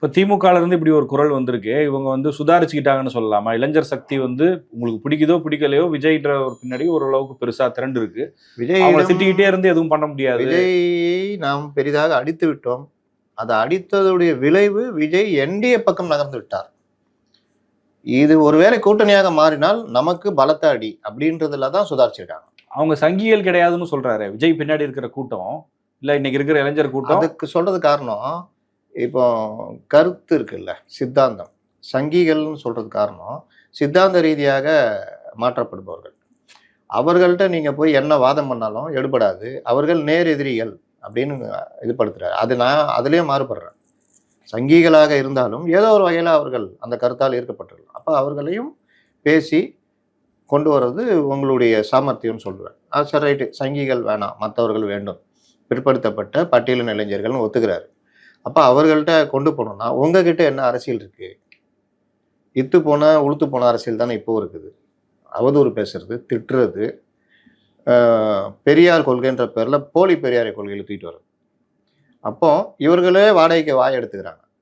இப்போ திமுகல இருந்து இப்படி ஒரு குரல் வந்திருக்கு. இவங்க வந்து சுதாரிச்சுக்கிட்டாங்கன்னு சொல்லலாமா? இளைஞர் சக்தி வந்து உங்களுக்கு பிடிக்குதோ பிடிக்கலையோ விஜய்ன்ற ஒரு பின்னாடி ஓரளவுக்கு பெருசா திரண்டு இருக்கு. விஜய் அவங்க திட்டிக்கிட்டே இருந்து எதுவும் பண்ண முடியாது. விஜயை நாம் பெரிதாக அடித்து விட்டோம். அதை அடித்ததுடைய விளைவு விஜய் என்டிஏ பக்கம் நகர்ந்து விட்டார். இது ஒருவேளை கூட்டணியாக மாறினால் நமக்கு பலத்த அடி அப்படின்றதுல தான் சுதாரிச்சிருக்காங்க அவங்க சங்கிகள் கிடையாதுன்னு சொல்றாரு. விஜய் பின்னாடி இருக்கிற கூட்டம் இல்ல இன்னைக்கு இருக்கிற இளைஞர் கூட்டம். அதுக்கு சொல்றது காரணம் இப்போ கருத்து இருக்குல்ல சித்தாந்தம். சங்கிகள்னு சொல்கிறது காரணம் சித்தாந்த ரீதியாக மாற்றப்படுபவர்கள். அவர்கள்ட்ட நீங்கள் போய் என்ன வாதம் பண்ணாலும் எடுபடாது. அவர்கள் நேர் எதிரிகள் அப்படின்னு இது அது நான் அதுலேயே மாறுபடுறேன். சங்கிகளாக இருந்தாலும் ஏதோ ஒரு வகையில் அவர்கள் அந்த கருத்தால் ஈர்க்கப்பட்டிருக்கலாம். அப்போ அவர்களையும் பேசி கொண்டு வர்றது உங்களுடைய சாமர்த்தியம்னு சொல்லுவேன். அது சரி ரைட்டு. சங்கிகள் வேணாம். மற்றவர்கள் வேண்டும். பிற்படுத்தப்பட்ட பட்டியலின் இளைஞர்கள்னு ஒத்துக்கிறாரு. அப்போ அவர்கள்ட்ட கொண்டு போனோம்னா உங்ககிட்ட என்ன அரசியல் இருக்கு? இத்து போன உளுத்து போன அரசியல் தானே இப்போ இருக்குது. அவதூறு பேசுறது திட்டுறது. பெரியார் கொள்கைன்ற பேரில் போலி பெரியாரை கொள்கையில் தூக்கிட்டு வர்றது. அப்போ இவர்களே வாடகைக்கு வாய் எடுத்துக்கிறாங்க.